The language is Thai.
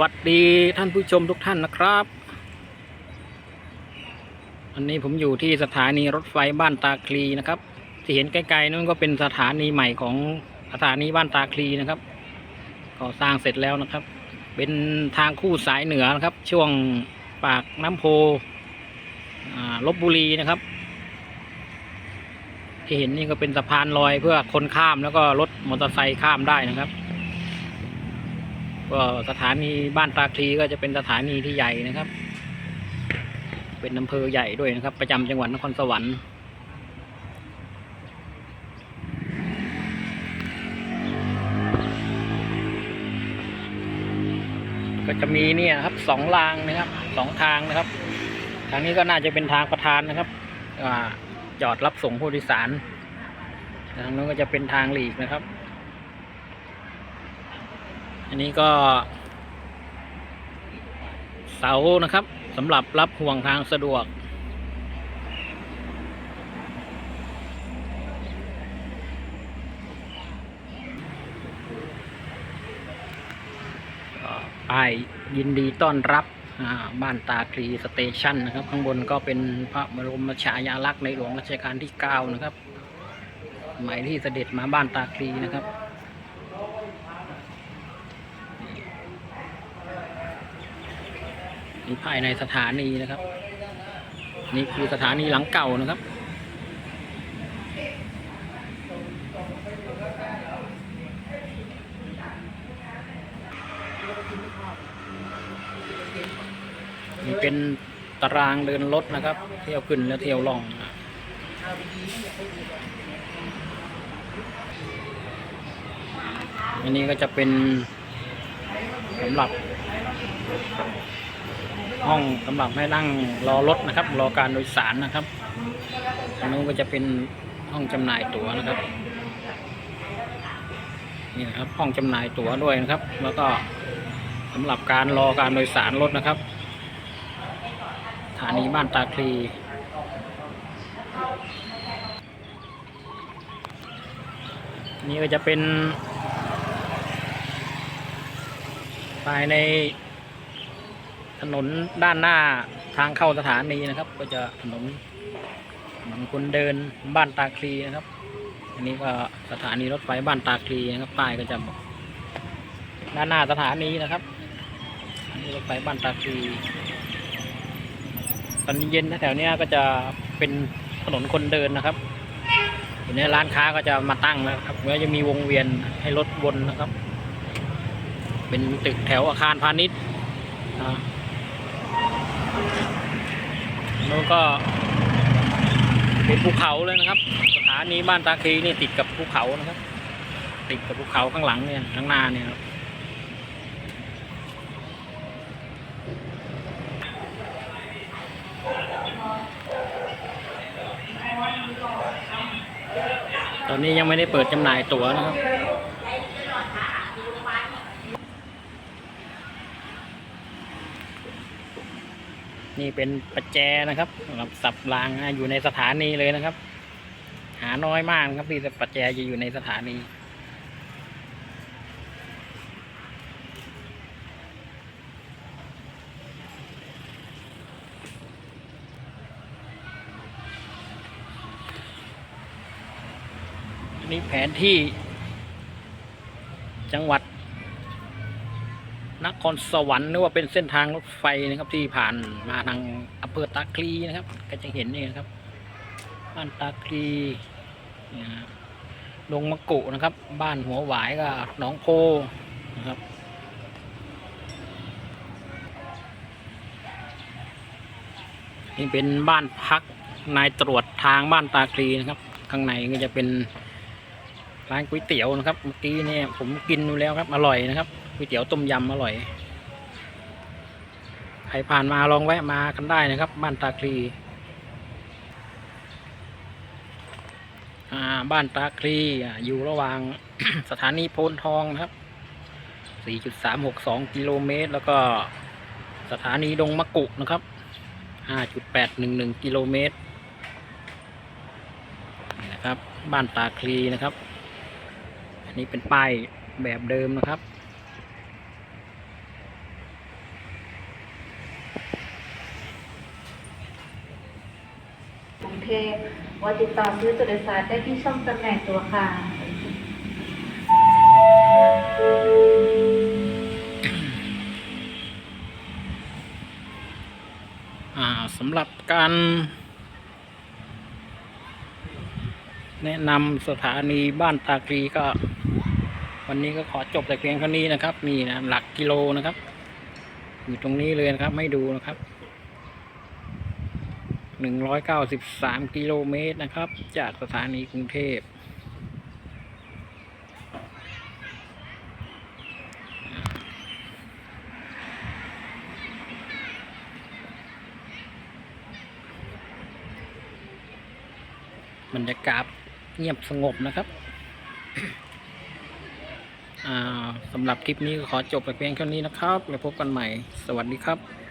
วัสดีท่านผู้ชมทุกท่านนะครับ อันนี้ผมอยู่ที่สถานีรถไฟบ้านตาคลีนะครับ ที่เห็นไกลๆนั่นก็เป็นสถานีใหม่ของสถานีบ้านตาคลีนะครับก่อสร้างเสร็จแล้วนะครับ เป็นทางคู่สายเหนือนะครับ ช่วงปากน้ำโพลบบุรีนะครับ ที่เห็นนี่ก็เป็นสะพานลอยเพื่อคนข้ามแล้วก็รถมอเตอร์ไซค์ข้ามได้นะครับ ก็สถานีบ้านตาคลีก็จะเป็นสถานีที่ใหญ่นะครับ เป็นอำเภอใหญ่ด้วยนะครับ ประจำจังหวัดนครสวรรค์ก็จะมีเนี่ยนะครับสองรางนะครับสองทางนะครับ ทางนี้ก็น่าจะเป็นทางประธานนะครับอจอดรับส่งผู้โดยสารทางนู้นก็จะเป็นทางหลีกนะครับ อันนี้ก็เสานะครับสำหรับรับห่วงทางสะดวก ป้ายยินดีต้อนรับบ้านตาคลีสเตชันนะครับ ข้างบนก็เป็นพระบรมฉายาลักษณ์ในหลวงรัชกาลที่ 9 นะครับสมัยที่เสด็จมาบ้านตาคลีนะครับ นี่ภายในสถานีนะครับ นี่คือสถานีหลังเก่านะครับ นี่เป็นตารางเดินรถนะครับ เที่ยวขึ้นและเที่ยวลงนะอันนี้ก็จะเป็นสำหรับ ห้องสำหรับให้นั่งรอรถนะครับ รอการโดยสารนะครับอันนู้นก็จะเป็นห้องจำหน่ายตั๋วนะครับ นี่นะครับ ห้องจำหน่ายตั๋วด้วยนะครับ แล้วก็สำหรับการรอการโดยสารรถนะครับสถานีบ้านตาคลีนี่ก็จะเป็นภายใน นนด้านหน้าทางเข้าสถานีนะครับ ก็จะถนนถนนคนเดินบ้านตาคลีนะครับ อันนี้ก็สถานีรถไฟบ้านตาคลีนะครับป้ายก็จะบอกด้านหน้าสถานีนะครับอันนี้รถไฟบ้านตาคลีตอนเย็นแถวเนี้ยก็จะเป็นถนนคนเดินนะครับทีนี้ร้านค้าก็จะมาตั้งแล้วครับก็จะมีวงเวียนให้รถวนนะครับ เป็นตึกแถวอาคารพาณิชย์อ่า แล้วก็เป็นภูเขาเลยนะครับ สถานีบ้านตาคีนี่ติดกับภูเขานะครับ ติดกับภูเขาข้างหลังเนี่ยข้างหน้าเนี่ยครับตอนนี้ยังไม่ได้เปิดจำหน่ายตั๋วนะครับ นี่เป็นประแจนะครับสำหรับสับรางนะอยู่ในสถานีเลยนะครับ หาน้อยมากครับที่ประแจจะอยู่ในสถานีนี่แผนที่จังหวัด นครสวรรค์หรือว่าเป็นเส้นทางรถไฟนะครับ ที่ผ่านมาทางอำเภอตาคลีนะครับ ก็จะเห็นนี่นะครับบ้านตาคลีนี่ยฮะดงมะกุนะครับ บ้านหัวหวายก็หนองโพนะครับนี่เป็นบ้านพักนายตรวจทางบ้านตาคลีนะครับ ข้างในก็จะเป็นร้านก๋วยเตี๋ยวนะครับ เมื่อกี้เนี่ยผมกินดูแล้วครับ อร่อยนะครับ ก๋วยเตี๋ยวต้มยำอร่อย ใครผ่านมาลองแวะมากันได้นะครับ บ้านตาคลีบ้านตาคลีอยู่ระหว่างสถานีโพนทองนะครับ 4.362 กิโลเมตร แล้วก็สถานีดงมะกุนะครับ 5.811 กิโลเมตรนะครับ บ้านตาคลีนะครับ อันนี้เป็นป้ายแบบเดิมนะครับ ว่าติดต่อซื้อตัวโดยสารได้ที่ช่องจำหน่ายตัวค่ะ อ่าสำหรับการ แนะนำสถานีบ้านตาคลีก็ วันนี้ก็ขอจบแต่เพียงเท่านี้นะครับ นี่นะหลักกิโลนะครับ อยู่ตรงนี้เลยนะครับให้ดูนะครับ หนึ่งร้อยเก้าสิบสามกิโลเมตรนะครับ จากสถานีกรุงเทพบรรยากาศเงียบสงบนะครับสำหรับคลิปนี้ก็ขอจบแต่เพียงเท่านี้นะครับ แล้วพบกันใหม่ สวัสดีครับ